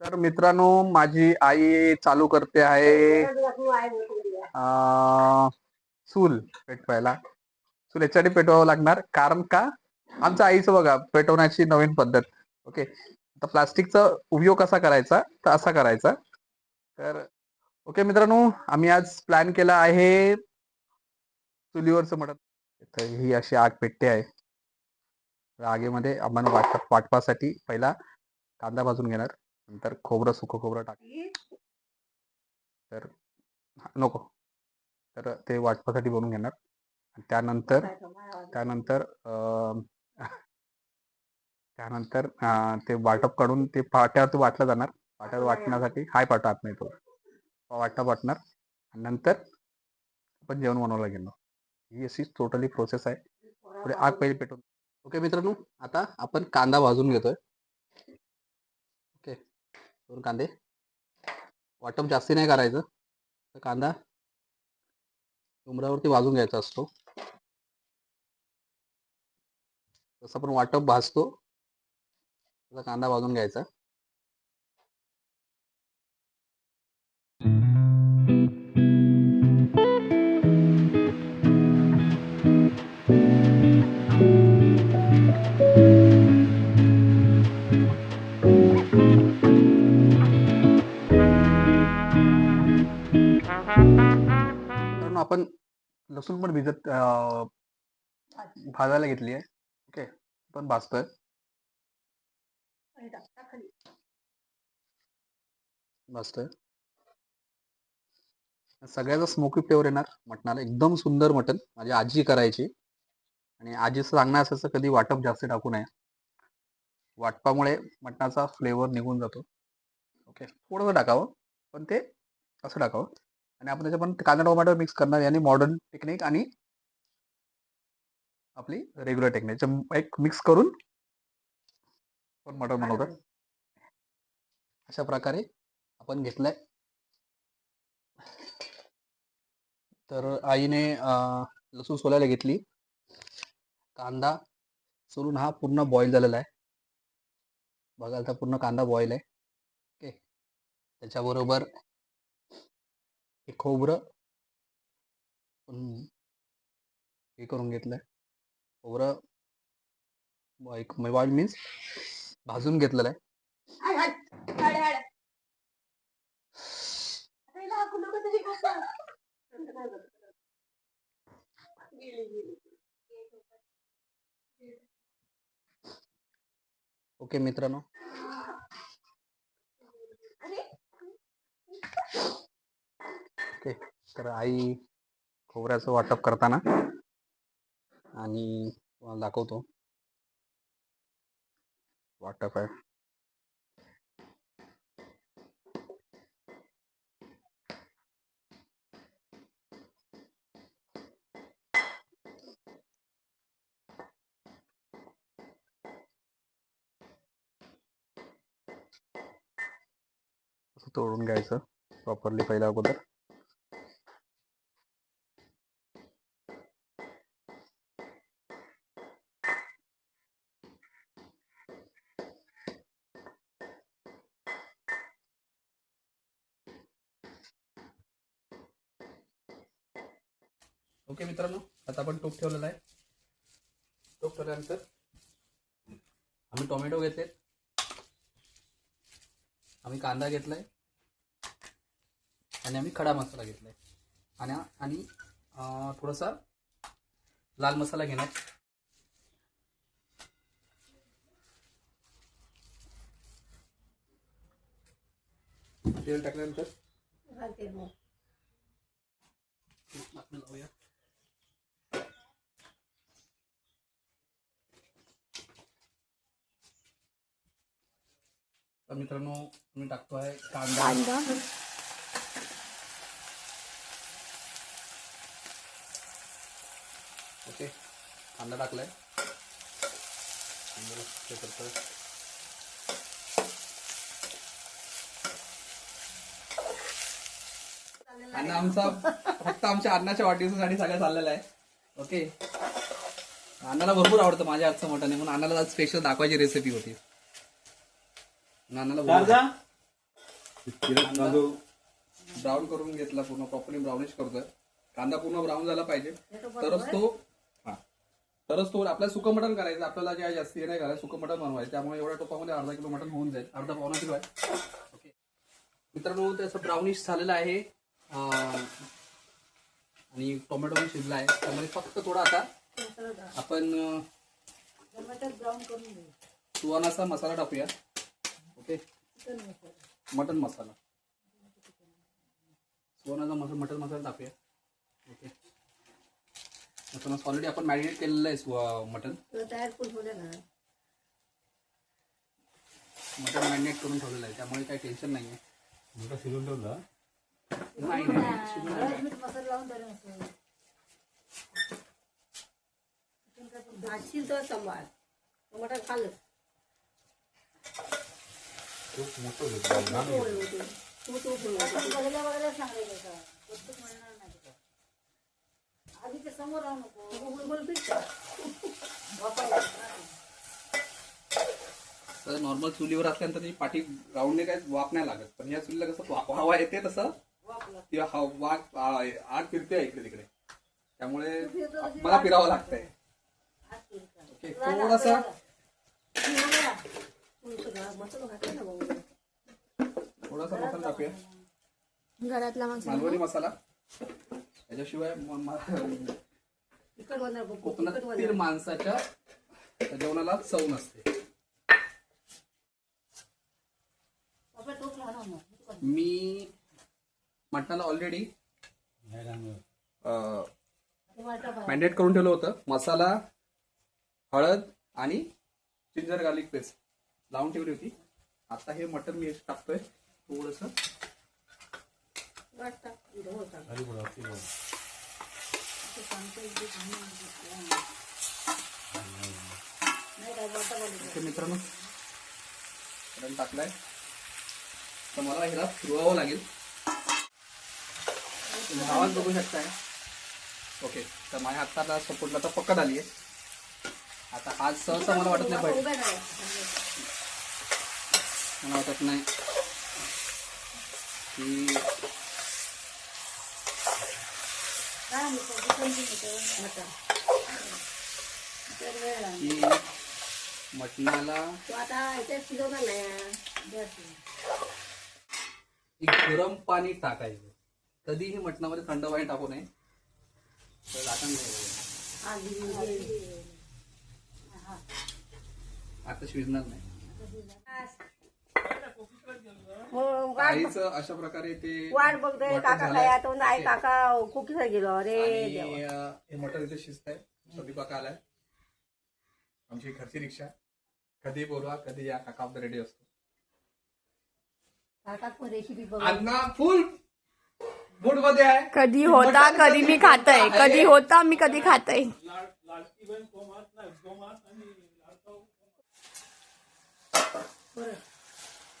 तर मित्रांनो माझी आई चालू करते आहे चूल पेटवायला चूल याच्यासाठी पेटवावं लागणार. कारण का? आमच्या आईचं बघा पेटवण्याची नवीन पद्धत. ओके? आता प्लास्टिकचा उपयोग कसा करायचा? तर असा करायचा. तर ओके मित्रांनो आम्ही आज प्लॅन केला आहे चुलीवरचं म्हणत ही अशी आग पेटते आहे. आगेमध्ये आम्हाला आपण वाट वाटपासाठी पहिला कांदा भाजून घेणार. नंतर खोबरं सुकं खोबरं टाक. तर नको. तर ते वाटपासाठी बनवून घेणार. त्यानंतर त्यानंतर अं, त्यानंतर ते वाटप काढून ते पाट्यावरती वाटलं जाणार. पाट्यावर वाटण्यासाठी हाय पाटा आत नाही तो. वाटप वाटणार. आणि नंतर आपण जेवण बनवायला घेणार ही अशी टोटली प्रोसेस आहे. पुढे आग पहिले पेटवून. ओके मित्रांनो आता आपण कांदा भाजून घेतोय. दोन कांदे. वाटप जास्ती नाही करायचं. तर कांदा उमरावरती भाजून घ्यायचा असतो. जसं आपण वाटप भाजतो. तसा कांदा भाजून घ्यायचा. लसूण पण भिजत भाजायला घेतली आहे. ओके पण भाजतोय. भाजतोय. सगळ्याचा स्मोकी फ्लेवर येणार मटणाला. एकदम सुंदर मटण माझी आजी करायची. आणि आजीचं सांगणं असायचं कधी वाटप जास्त टाकू नये. वाटपामुळे मटणाचा फ्लेवर निघून जातो. ओके थोडंसं टाकावं पण ते असं टाकावं. आणि आपण त्याच्या पण कांदा टोमॅटो मिक्स करणार याने मॉडर्न टेक्निक आणि आपली रेग्युलर टेक्निक एक मिक्स करून पण मटण बनवतात अशा प्रकारे आपण घेतलंय. तर आईने लसूण सोलायला घेतली. कांदा सोलून हा पूर्ण बॉईल झालेला आहे. बघाल तर पूर्ण कांदा बॉईल आहे. ओके. त्याच्याबरोबर हे खोबरं हे करून घेतलंय. खोबरं बॉईल मीन्स भाजून घेतलेलं आहे. ओके मित्रांनो. ओके तर आई खोबऱ्याचं वाटप करताना आणि तुम्हाला दाखवतो. वाटप आहे. तोडून घ्यायचं. प्रॉपरली पहिल्या अगोदर. ओके मित्रांनो आता आपण टोप ठेवलेला आहे. टोप ठेवल्यानंतर आम्ही टोमॅटो घेतले. आम्ही कांदा घेतलाय. आणि आम्ही खडा मसाला घेतलाय. आणि आणि थोडासा लाल मसाला घेणार. तेल टाकल्यानंतर तर मित्रांनो मी टाकतो आहे कांदा. ओके कांदा टाकलाय. कांदा हे करतोय. अन्न आमचा फक्त आमच्या अन्नाच्या वाढदिवसासाठी सगळं चाललेलं आहे. ओके. अण्णाला भरपूर आवडतं माझ्या हातचं मटण आहे म्हणून अण्णाला आज स्पेशल दाखवायची रेसिपी होती. तांदूळ ब्राऊन करून घेतला पूर्ण प्रॉपरली ब्राउनिश करतोय. कांदा पूर्ण ब्राऊन झाला पाहिजे. तरच तो हा. तरच तो आपल्याला सुकं मटण करायचं. आपल्याला जे आहे जास्ती हे नाही करायचं. सुकं मटण बनवायचं. त्यामुळे एवढ्या टोपामध्ये अर्धा किलो मटण होऊन जाईल. अर्धा पावणा किलो आहे. ओके. मित्रांनो त्याचं ब्राउनिश झालेलं आहे. अं, आणि टोमॅटो पण शिजला आहे. त्यामध्ये फक्त थोडा आता आपण अं, ब्राऊन करून घेऊ. सुवानाचा मसाला टाकूया. मसाला मटन मसाला. सुवर्णाचा मसाला मटन मसाला टाकूया. ओके. मटन ऑलरेडी आपण मॅरिनेट केलेलं आहे मटन. तो मटन मॅरिनेट करून ठेवलेलं आहे. त्यामुळे काही टेन्शन नाही आहे मोठा शिजून ठेवला नाही नाही भाजशील तर सांभाळ खाल्लं. खूप मोठं घेतलं लहान घेतलं. बघल्या बघल्या सांगायचं समोर राहू नको तर नॉर्मल चुलीवर असल्यानंतर ती पाठी राऊंडने काय वाफ नाही लागत. पण या चुलीला कसं हवा येते तसं. वापला ती वाफ आग फिरते इकडे तिकडे. त्यामुळे मला फिरावं लागतंय. ओके थोडासा मसाला थोडासा मसाला टाकूया. घरातला मालवणी मसाला. त्याच्याशिवाय म- म- तिखट बनणार बघ कोकणात तिखट तीन बनणार माणसाच्या जेवणाला चव नसते. मी मटणाला ऑलरेडी. मॅरिनेट करून ठेवलं होतं. मसाला हळद आणि जिंजर गार्लिक पेस्ट लावून ठेवली होती. आता हे मटण मी टाकतोय. थोडस. बनवलं. मित्रांनो मटण टाकलाय. तर मला ह्याला फिरवावं लागेल. तुम्ही आवाज बघू शकताय. ओके तर माझ्या हाताला सपोर्टला तर पकड आली आहे आता आज सहसा मला वाटत नाही. मला वाटत नाही. की मटणाला तो आता याच्यात शिजवणार नाही बस. एक गरम पाणी टाकायचं. कधीही मटणामध्ये थंड पाणी टाकू नये. तर झाकण आता शिजणार नाही. हो, वाट आईच अशा प्रकारे ते वाट बघतोय काका झालंय. काय तो? आई काका कुकीला गेलो? अरे देवा. आणि अं, हे मटण इथे शिजत आहे संदीप काका आलाय. आमची घरची रिक्षा. कधी बोलवा कधी या. काका रेडी असतो. काका पण रेसिपी बघ. अण्णा फुल! मूडमध्ये आहे. कधी होता कधी मी खातय? कधी होता मी कधी खातय.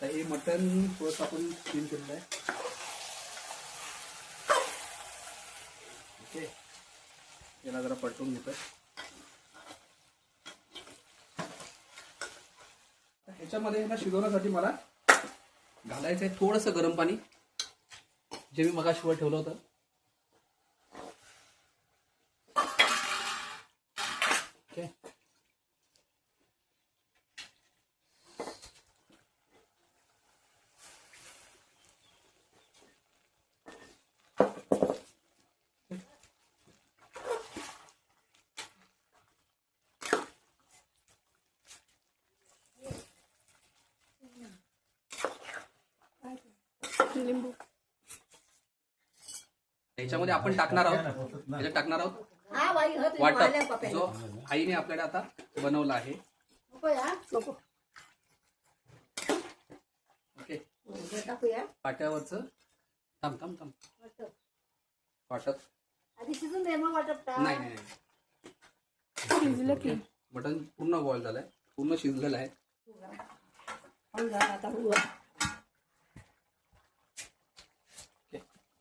तर हे मटण थोडस आपण क्लीन केलेलं आहे. ओके याला जरा पलटून घेतोय. ह्याच्यामध्ये ह्याला शिजवण्यासाठी मला घालायचं आहे थोडस गरम पाणी जे मी मगाशिवाय ठेवलं होतं ओके लिंबू. ह्याच्यामध्ये आपण टाकणार आहोत. ह्याच्यात टाकणार आहोत. वाटप. जो आईने आपल्याला आता बनवला आहे. ओके. पाट्यावरच थांब थांब थांब. वाटप. वाटप. आधी शिजून दे मग वाटप टाक. नाही नाही नाही. शिजलं की. मटण पूर्ण बॉईल झालंय. पूर्ण शिजलेलं आहे.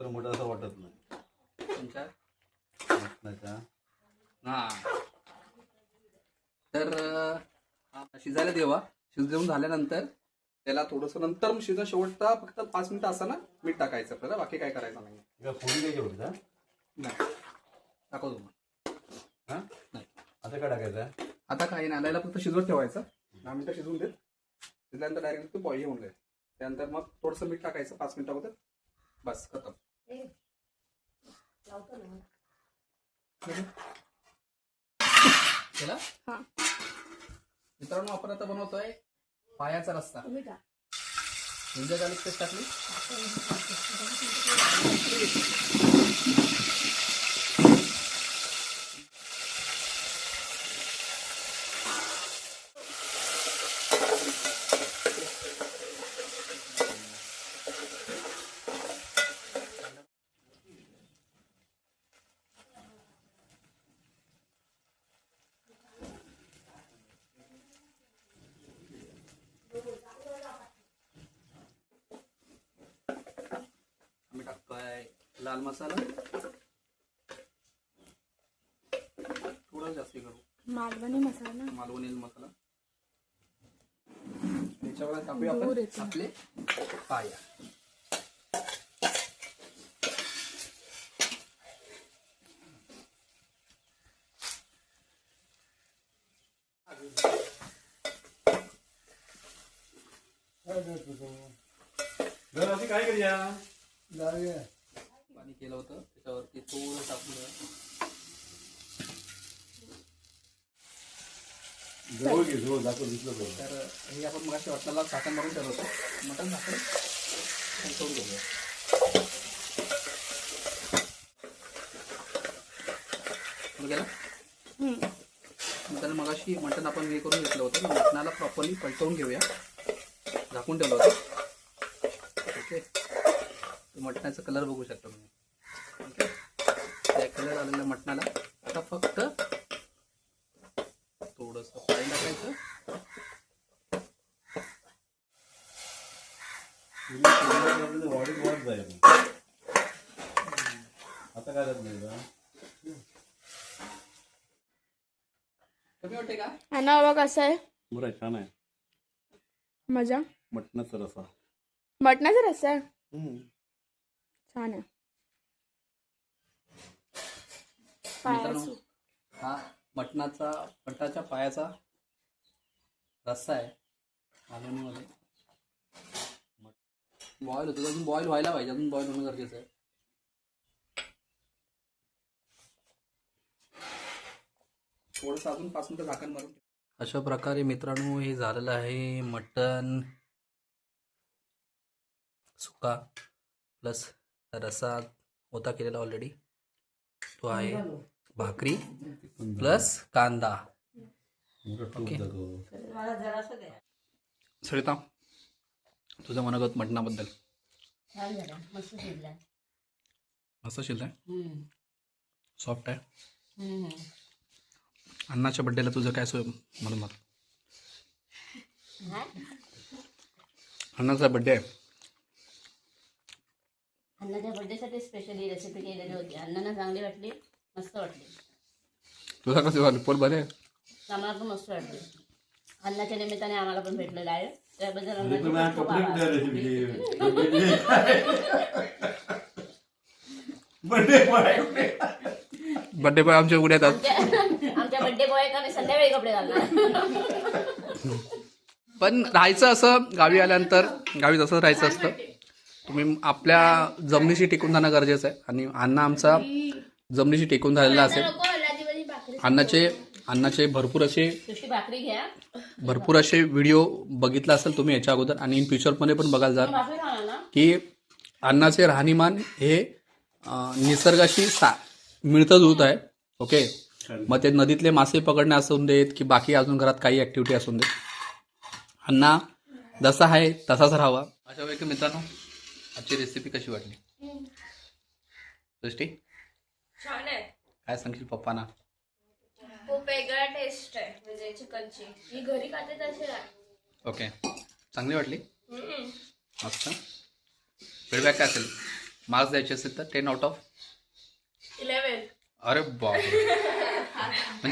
तिथपर्यंत मोठा असं वाटत नाही. हा. तर अं, शिजायला देवा. शिजवून झाल्यानंतर त्याला थोडस नंतर शिजा शेवटचा फक्त पाच मिनिटं असं ना मीठ टाकायचं आपल्याला बाकी काय करायचं नाही. एका फोडी का? नाही. दाखवतो मग. हा? नाही. आता काय टाकायचं? आता काही नाही आल्याला फक्त शिजवत ठेवायचं. दहा मिनिटं शिजवून देत. शिजल्यानंतर डायरेक्ट ते बॉईल होऊन जाईल त्यानंतर मग थोडंसं मीठ टाकायचं पाच मिनिटं अगोदर. बस खतम. मित्रांनो आपण आता बनवतोय पायाचा रस्ता. जिंजर गार्लिक पेस्ट टाकली आम्ही टाकतोय लाल मसाला. थोडं जास्त करू. मालवणी मसाला ना? मालवणी मसाला. त्याच्यावर टाकूया आपण. आपले पाया. अशी काय करूया? पाणी केलं होतं. त्याच्यावरती थोडं पाहिजे तर हे आपण मग वाटणाला झाकण मारून ठेवलं होतं. मटण झाकण ठेवून घेऊया. मटण मगाशी मटण आपण हे करून घेतलं होतं. मटणाला प्रॉपरली पलटवून घेऊया. झाकून ठेवलं होतं. ओके. मटणाचा कलर बघू शकता तुम्ही. कलर आलेल्या मटणाला. आता फक्त थोडंसं पाणी टाकायचं. वाढीत वाढ जाईल आता काय जात नाही का कमी वाटते का? आणि बाबा कसं आहे. बरं आहे, छान आहे. मजा. मटणाचा रसा. मटणाचा रस्सा आहे छान आहे. मित्रांनो हा मटणाचा मटणाच्या पायाचा रस्सा आहे. मालवणीमध्ये बॉईल होतो. अजून बॉईल व्हायला पाहिजे. अजून बॉईल होणं गरजेचं आहे. थोडंसं अजून पाच मिनिटं झाकण मारून अशा प्रकारे मित्रांनो हे झालेलं आहे मटण सुका प्लस रसा होता केलेला ऑलरेडी तो आहे. भाकरी प्लस कांदा. ओके. सरिता तुझं मनगत मटणाबद्दल. मस्त हम्म. सॉफ्ट आहे. अण्णाच्या बड्डेला तुझं काय सोय म्हणून मला हा? अण्णाचा बड्डे आहे. अण्णाच्या बर्थडेसाठी स्पेशली रेसिपी केलेली होती. अण्णांना चांगली वाटली. मस्त वाटली. तुझा कसं झालं पोट बरे आम्हाला पण मस्त वाटली. अण्णाच्या निमित्ताने आम्हाला पण भेटलेलं आहे त्याबद्दल खूप आभार. बर्थडे बर्थडे बड्डे पण आमच्या उद्या येतात आमच्या आमच्या बर्थडे बॉय का मी संध्याकाळी कपडे घालणार. पण राहायचं असं गावी आल्यानंतर गावी तसं राहायचं असतं तुम्ही आपल्या जमिनीशी टिकून जाणं गरजेचं आहे. आणि अण्णा आमचा जमिनीशी टिकून झालेला असेल. अण्णाचे अण्णाचे भरपूर असे सुशी भाकरी घ्या. भरपूर असे व्हिडिओ बघितला असेल तुम्ही याच्या अगोदर आणि इन फ्युचरमध्ये पण बघायला जाल की अन्नाचे राहणीमान हे निसर्गाशी सा मिळतं जुळत आहे. ओके? मग ते नदीतले मासे पकडणे असून देत की बाकी अजून घरात काही ॲक्टिव्हिटी असून देत. अण्णा जसा आहे तसाच राहावा. अशा वेळी मित्रांनो आजची रेसिपी कशी वाटली? दृष्टी छान आहे. काय सांगशील पप्पांना? खूप वेगळा टेस्ट आहे म्हणजे चिकनची मी घरी खाते तशी नाही. ओके चांगली वाटली? मस्त. फीडबॅक काय असेल? मार्क्स द्यायचे असेल तर टेन आउट ऑफ इलेव्हन अरे बाप